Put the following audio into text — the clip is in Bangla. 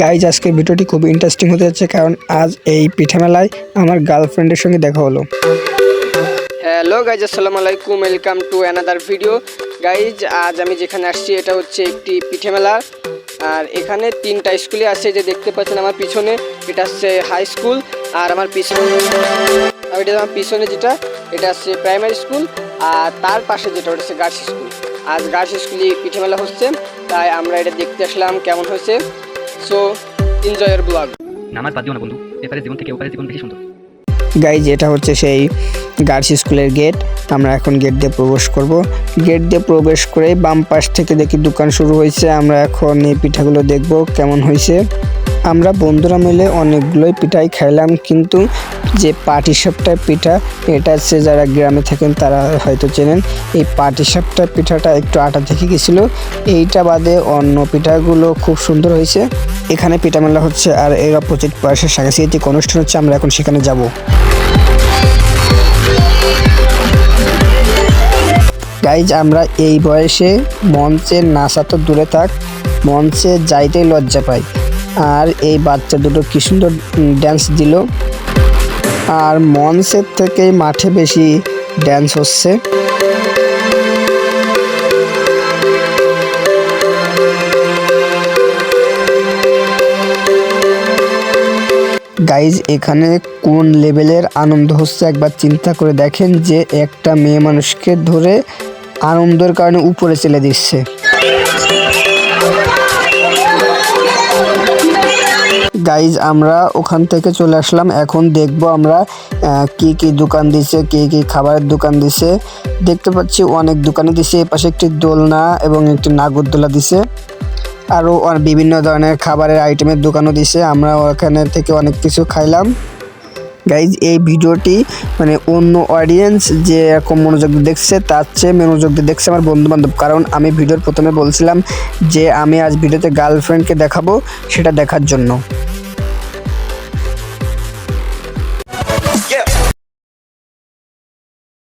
গাইজ আজকে ভিডিওটি খুব ইন্টারেস্টিং হতে যাচ্ছে কারণ আজ এই পিঠে মেলায় আমার গার্লফ্রেন্ডের সঙ্গে দেখা হলো। হ্যালো গাইজ আসসালামু আলাইকুম welcome to another video guys আজ আমি যেখানে আসছি, এটা হচ্ছে একটি পিঠে মেলা। আর এখানে তিনটা স্কুলে আছে যে দেখতে পাচ্ছেন আমার পিছনে, এটা হচ্ছে হাই স্কুল আর আমার পিছনে এটা আমার পিছনে যেটা, এটা হচ্ছে প্রাইমারি স্কুল আর তার পাশে যেটা, ওটা হচ্ছে গার্লস স্কুল আজ গার্লস স্কুলে পিঠে মেলা হচ্ছে, তাই আমরা এটা দেখতে আসলাম, কেমন হয়েছে। সো এনজয়ের ব্লগ নামাজ বাদ দিও না বন্ধু। এপারে জীবন থেকে ওপারে জীবন বেশি সুন্দর। গাইজ এটা হচ্ছে সেই গার্লস স্কুলের গেট আমরা এখন গেট দিয়ে প্রবেশ করব। গেট দিয়ে প্রবেশ করে বাম পাশ থেকে দেখি দোকান শুরু হয়েছে। আমরা এখন এই পিঠাগুলো দেখব কেমন হয়েছে। আমরা বন্ধুরা মিলে অনেকগুলোই পিঠাই খাইলাম কিন্তু যে পাটি সাপটার পিঠা, এটা হচ্ছে যারা গ্রামে থাকেন তারা হয়তো চেনেন। এই পাটি সাপটার পিঠাটা একটু আটা থেকে গেছিল। এইটা বাদে অন্য পিঠাগুলো খুব সুন্দর হয়েছে। এখানে পিঠা মেলা হচ্ছে আর এর অপোজিট পাশে সাংস্কৃতিক অনুষ্ঠান হচ্ছে, আমরা এখন সেখানে যাব। গাইজ আমরা এই বয়সে মঞ্চে নাচা তো দূরে থাক, মঞ্চে যাইতেই লজ্জা পাই। আর এই বাচ্চা দুটো কি সুন্দর ড্যান্স দিল। আর মঞ্চের থেকে মাঠে বেশি ড্যান্স হচ্ছে। গাইজ এখানে কোন লেভেলের আনন্দ হচ্ছে একবার চিন্তা করে দেখেন যে একটা মেয়ে মানুষকে ধরে আনন্দের কারণে উপরে চলে দিচ্ছে। গাইজ আমরা ওখান থেকে চলে আসলাম। এখন দেখব আমরা কি কি দোকান দিছে, কি কি খাবারের দোকান দিছে। দেখতে পাচ্ছি অনেক দোকানে দিছে। এপাশে একটি দোলনা এবং একটি নাগরদোলা দিছে। আরও বিভিন্ন ধরনের খাবারের আইটেমের দোকানও দিছে। আমরা ওখানে থেকে অনেক কিছু খাইলাম। গাইজ এই ভিডিওটি মানে অন্য অডিয়েন্স যে এরকম মনোযোগ দেখছে, তার চেয়ে মনোযোগ দিয়ে দেখছে আমার বন্ধু বান্ধব কারণ আমি ভিডিওর প্রথমে বলছিলাম যে আমি আজ ভিডিওতে গার্লফ্রেন্ডকে দেখাবো সেটা দেখার জন্য।